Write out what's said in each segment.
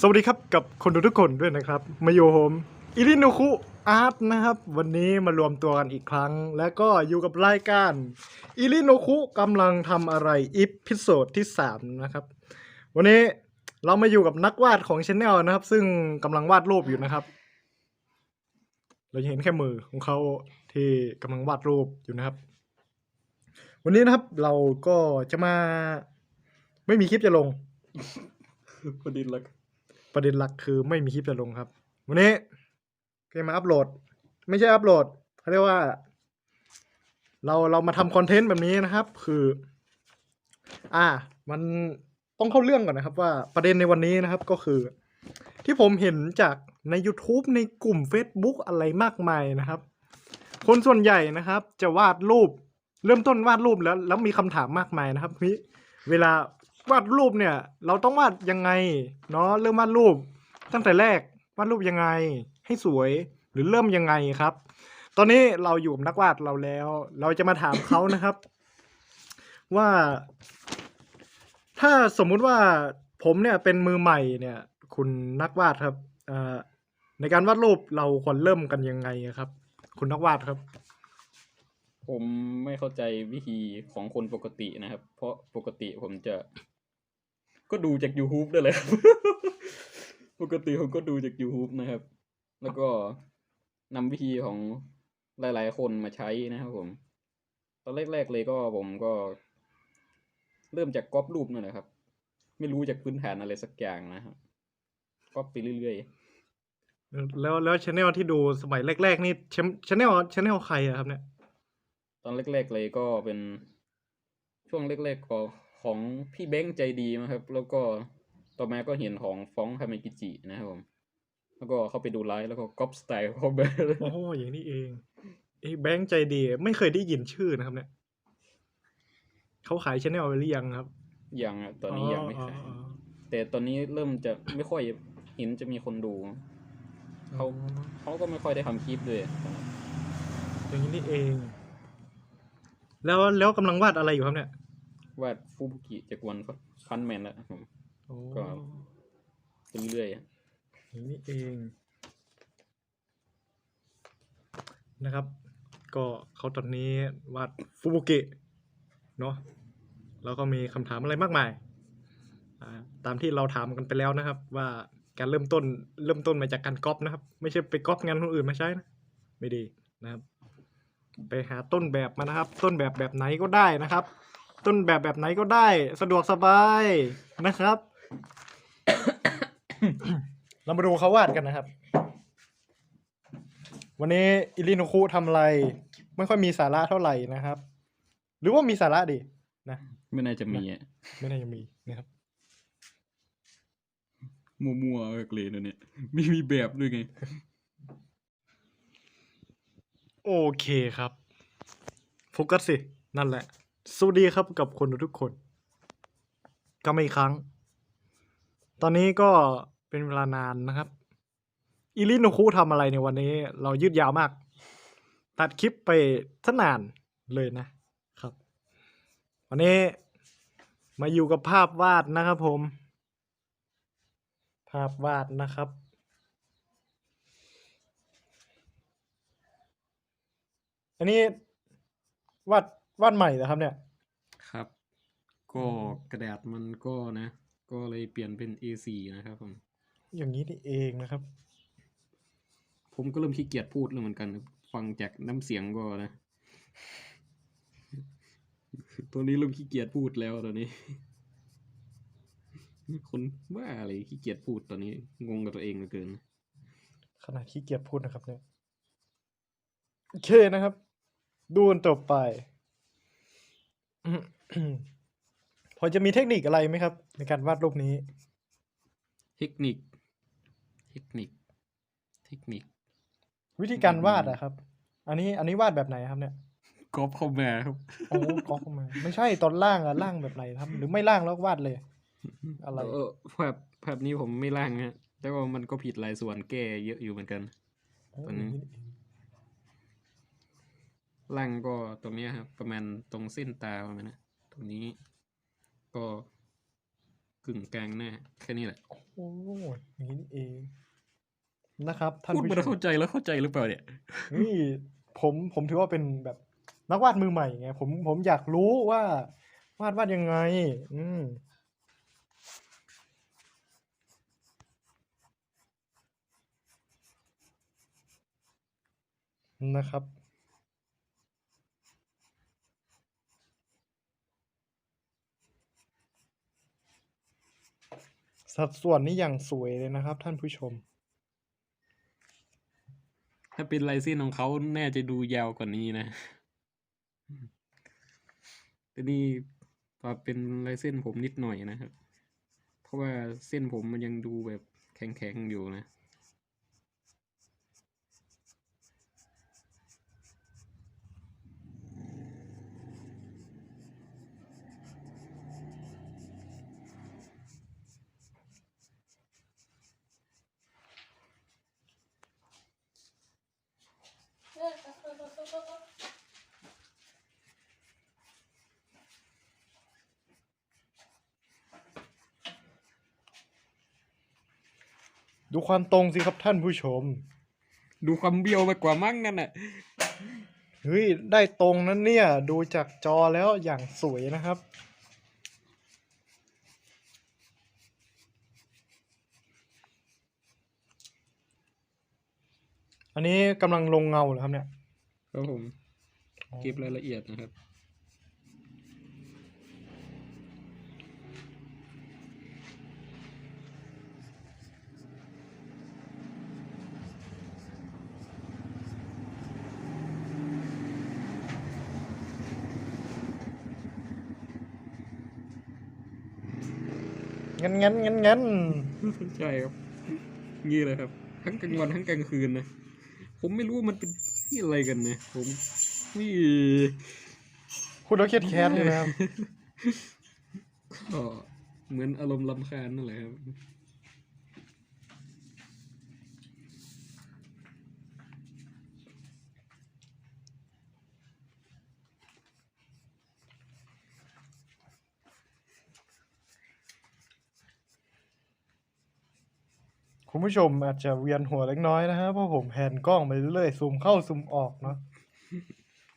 สวัสดีครับกับคนดูทุกคนด้วยนะครับ มาอยู่ผมอิรินุคุอาร์ตนะครับ วันนี้มารวมตัวกันอีกครั้ง แล้วก็อยู่กับรายการอิรินุคุกำลังทำอะไรอีพิโซดที่ 3 นะครับ วันนี้เรามาอยู่กับนักวาดของช anel นะครับ ซึ่งกำลังวาดรูปอยู่นะครับ เราจะเห็นแค่มือของเขาที่กำลังวาดรูปอยู่นะครับ วันนี้นะครับเราก็จะมา ไม่มีคลิปจะลงประเด็นละ ประเด็นหลักคือไม่มีคลิปจะลงครับ วันนี้ก็มาอัปโหลด ไม่ใช่อัปโหลดเขาเรียกว่า เราเรามาทำคอนเทนต์แบบนี้นะครับ คือ อ่า มันต้องเข้าเรื่องก่อนนะครับว่าประเด็นในวันนี้นะครับก็คือ ที่ผมเห็นจากใน YouTube ในกลุ่ม Facebook อะไรมากมายนะครับ คนส่วนใหญ่นะครับ จะวาดรูป เริ่มต้นวาดรูปแล้ว แล้วมีคำถามมากมายนะครับพี่เวลา วาดรูปเนี่ย เราต้องวาดยังไงเนาะเริ่มวาดรูป ตั้งแต่แรกวาดรูปยังไง ให้สวยหรือเริ่มยังไงครับ ตอนนี้เราอยู่กับนักวาดเราแล้ว เราจะมาถามเขานะครับ ว่า ถ้าสมมุติว่าผมเนี่ยเป็นมือใหม่เนี่ย คุณนักวาดครับในการวาดรูปเราควรเริ่มกันยังไงครับ คุณนักวาดครับ ผมไม่เข้าใจวิธีของคนปกตินะครับ เพราะปกติผมจะ ก็ดูจาก YouTube ได้เลยครับ ปกติผมก็ดูจาก YouTube นะครับ แล้วก็นำวิธีของหลาย ๆ คนมาใช้นะครับผม ตอนแรก ๆ เลยก็ผมก็ เริ่มจากก๊อปรูปนั่นแหละครับ ไม่รู้จากพื้นฐานอะไรสักอย่างนะครับก๊อปไปเรื่อยแล้วแล้วชแนลที่ดูสมัยแรก ๆ นี่ชแนลชแนลใครอะครับเนี่ยๆตอนแรก ๆ เลยก็เป็นช่วงแรกๆของ ของพี่แบงค์ใจดีนะครับ แล้วก็ต่อมาก็เห็นของฟ้องคาเมกิจินะครับผมแล้วก็เข้าไปดูไลฟ์แล้วก็ก๊อปสไตล์เขาไปโอ้อย่างนี้เองไอ้แบงค์ใจดี ไม่เคยได้ยินชื่อนะครับเนี่ยเขาขายชแนลไปหรือยังครับ ยังอะตอนนี้ยังไม่ขายอ๋ออ๋อแต่ตอนนี้เริ่มจะไม่ค่อยเห็นจะมีคนดูอ๋อเขาเขาก็ไม่ค่อยได้ทำคลิปด้วยอย่างนี้นี่เอง แล้วแล้วกำลังวาดอะไรอยู่ครับเนี่ย วาดฟูบุกิจากวันพันแมนแล้วครับผมโอ้ก็ไปเรื่อยๆอะอย่างนี้เองนะครับ ก็เขาตอนนี้วาดฟูบุเกะเนาะแล้วก็มีคำถามอะไรมากมายอ่าตามที่เราถามกันไปแล้วนะครับ ว่าการเริ่มต้นเริ่มต้นมาจากการก๊อปนะครับ ไม่ใช่ไปก๊อปงานคนอื่นมาใช้นะไม่ดีนะครับ ไปหาต้นแบบมานะครับ ต้นแบบแบบไหนก็ได้นะครับ ต้นแบบแบบไหนก็ได้ สะดวกสบายนะครับ เรามาดูเขาวาดกันนะครับ วันนี้อิริโนคุทำอะไร ไม่ค่อยมีสาระเท่าไหร่นะครับ หรือว่ามีสาระดีนะ ไม่น่าจะมีอะไม่น่าจะมีนะครับมัวๆเออเลยนะเนี่ยไม่มีแบบด้วยไง โอเคครับ โฟกัสสิ นั่นแหละ สวัสดีครับกับคนทุกคน ก็ไม่อีกครั้ง ตอนนี้ก็เป็นเวลานานนะครับอิริโนคุทำอะไรในวันนี้ เรายืดยาวมาก ตัดคลิปไปสนานเลยนะครับ วันนี้มาอยู่กับภาพวาดนะครับผม ภาพวาดนะครับอันนี้วาด วาดใหม่เหรอครับเนี่ย ครับ ก็กระดาษมันก็นะ ก็เลยเปลี่ยนเป็น A4 นะครับผม อย่างนี้นี่เองนะครับ ผมก็เริ่มขี้เกียจพูดแล้วเหมือนกัน ฟังจากน้ำเสียงก็นะตัวนี้เริ่มขี้เกียจพูดแล้วตอนนี้ คนบ้าอะไรขี้เกียจพูดตอนนี้ งงกับตัวเองเหลือเกิน ขนาดขี้เกียจพูดนะครับเนี่ย โอเคนะครับ ดูกันต่อไป พอจะมีเทคนิคอะไรไหมครับ ในการวาดรูปนี้ เทคนิค เทคนิค เทคนิค วิธีการวาดอะครับ อันนี้ อันนี้วาดแบบไหนครับเนี่ยกอบเข้ามาครับโอ้ก๊อปเข้ามา ไม่ใช่ตอนล่างอะล่างแบบไหนครับ หรือไม่ล่างแล้ววาดเลย อะไรเออแบบแบบนี้ผมไม่ร่างฮะแต่ว่ามันก็ผิดหลายส่วนแก้เยอะอยู่เหมือนกันโอ้ตอนนี้ ร่างก็ตรงเนี้ยครับ ประมาณตรงเส้นตาประมาณนะตรงนี้ก็กึ่งกลางหน้าแค่นี้แหละ โอ้โหโอ้ยอย่างนี้นี่เอง นะครับท่านพูดผู้มันชมเข้าใจแล้วเข้าใจหรือเปล่าเนี่ย นี่ผมผมถือว่าเป็นแบบนักวาดมือใหม่ไงผมผมอยากรู้ว่าวาดวาดยังไง อืมนะครับ สัดส่วนนี่อย่างสวยเลยนะครับท่านผู้ชม ถ้าเป็นลายเส้นของเขาแน่จะดูยาวกว่านี้นะแต่นี่ปรับเป็นลายเส้นผมนิดหน่อยนะครับ เพราะว่าเส้นผมมันยังดูแบบแข็งๆอยู่นะ ดูความตรงสิครับท่านผู้ชม ดูความเบี้ยวไปกว่ามั้งนั่นน่ะ เฮ้ย ได้ตรงนั้นเนี่ย ดูจากจอแล้วอย่างสวยนะครับ อันนี้กำลังลงเงาเหรอครับเนี่ยครับผมเก็บรายละเอียดนะครับ งั้นงั้นงั้นงั้น ใช่ครับ งี้เลยครับ ทั้งกลางวันทั้งกลางคืนนะ ผมไม่รู้ว่ามันเป็นที่อะไรกันนะผมนี่คุณเราเครียดแค้นเลยนะครับ ก็เหมือนอารมณ์ลำคาญนั่นแหละครับ คุณผู้ชมอาจจะเวียนหัวเล็กน้อยนะครับเพราะผมแผนกล้องไปเรื่อยๆซูมเข้าซูมออกเนาะ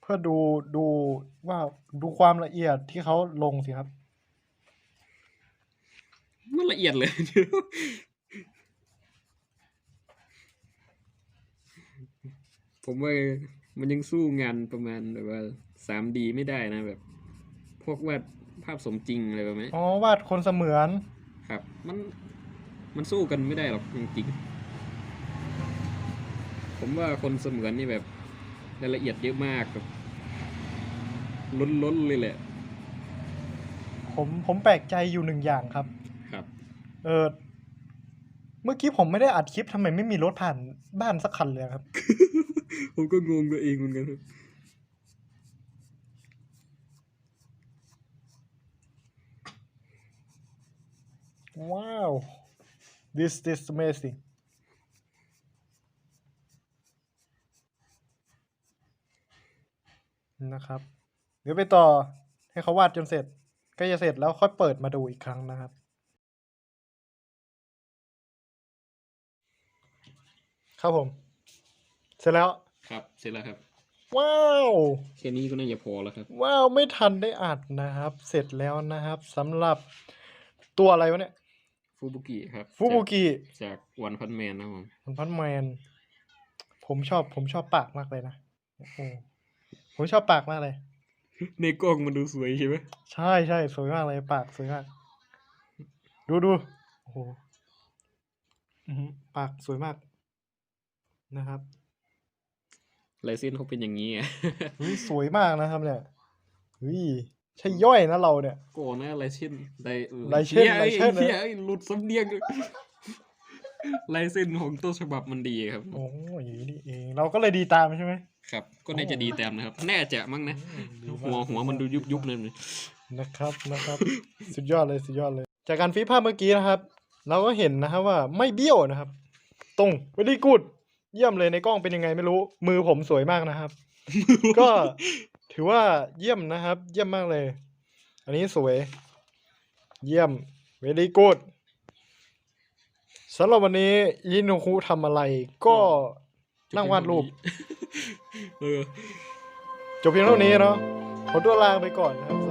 เพื่อดูดูว่าดูความละเอียดที่เขาลงสิครับ มันละเอียดเลย ผมว่ามันยังสู้งานประมาณแบบว่าสามดีไม่ได้นะแบบ พวกวาดภาพสมจริงอะไรแบบนี้อ๋อวาดคนเสมือน ครับ มัน มันสู้กันไม่ได้หรอกจริงๆผมว่าคนเสมือนนี่แบบรายละเอียดเยอะมากแบบล้นๆเลยแหละ ผมผมแปลกใจอยู่หนึ่งอย่างครับ ครับ เออเมื่อกี้ผมไม่ได้อัดคลิปทำไมไม่มีรถผ่านบ้านสักคันเลยครับ ผมก็งงตัวเองเหมือนกันครับว้าว this is amazing นะครับ เดี๋ยวไปต่อให้เขาวาดจนเสร็จ ก็จะเสร็จแล้วค่อยเปิดมาดูอีกครั้งนะครับ ครับผม เสร็จแล้ว ครับ เสร็จแล้วครับ ว้าวแค่นี้ก็น่าจะพอแล้วครับ ว้าว ไม่ทันได้อัดนะครับ เสร็จแล้วนะครับสำหรับตัวอะไรวะเนี่ย ฟูบุกิครับฟูบุกิจากวันพันแมนนะครับผมมันพันแมน ผมชอบผมชอบปากมากเลยนะโอ้โหผมชอบปากมากเลย ในกล้องมันดูสวยใช่ไหมใช่ใช่สวยมากเลยปากสวยมาก ดูดูโอ้โหอื้อหือปากสวยมากนะครับลายเส้นเขาเป็นอย่างนี้ไงเฮ้ยสวยมากนะครับเนี่ยเฮ้ย ใช่ย่อยนะเราเนี่ย โก่อนนะลายเส้นลายออลายเส้นหี้ลายเส้นไอ้เหี้ยนะไอ้หลุดสำเนียงลายเส้นของต้นฉบับมันดีครับโอ้ยอย่างนี้นี่เองเราก็เลยดีตามใช่ไหมครับ ก็น่าจะดีแต้มนะครับน่าจะมั้งนะดีากหัวหัวมันดูยุบยุบๆเลยนะครับนะครับ สุดยอดเลยสุดยอดเลย จากการฟีดภาพเมื่อกี้นะครับ เราก็เห็นนะครับว่าไม่เบี้ยวนะครับ ตรงว e ดีกูดเยี่ยมเลยในกล้องเป็นยังไงไม่รู้ มือผมสวยมากนะครับ ก็ ถือว่าเยี่ยมนะครับ เยี่ยมมากเลย อันนี้สวย เยี่ยม very good สำหรับวันนี้ยินคุทำอะไร ก็นั่งวาดรูปเออจบเพียงเท่านี้เนาะขอตัวลาไปก่อนนะครับ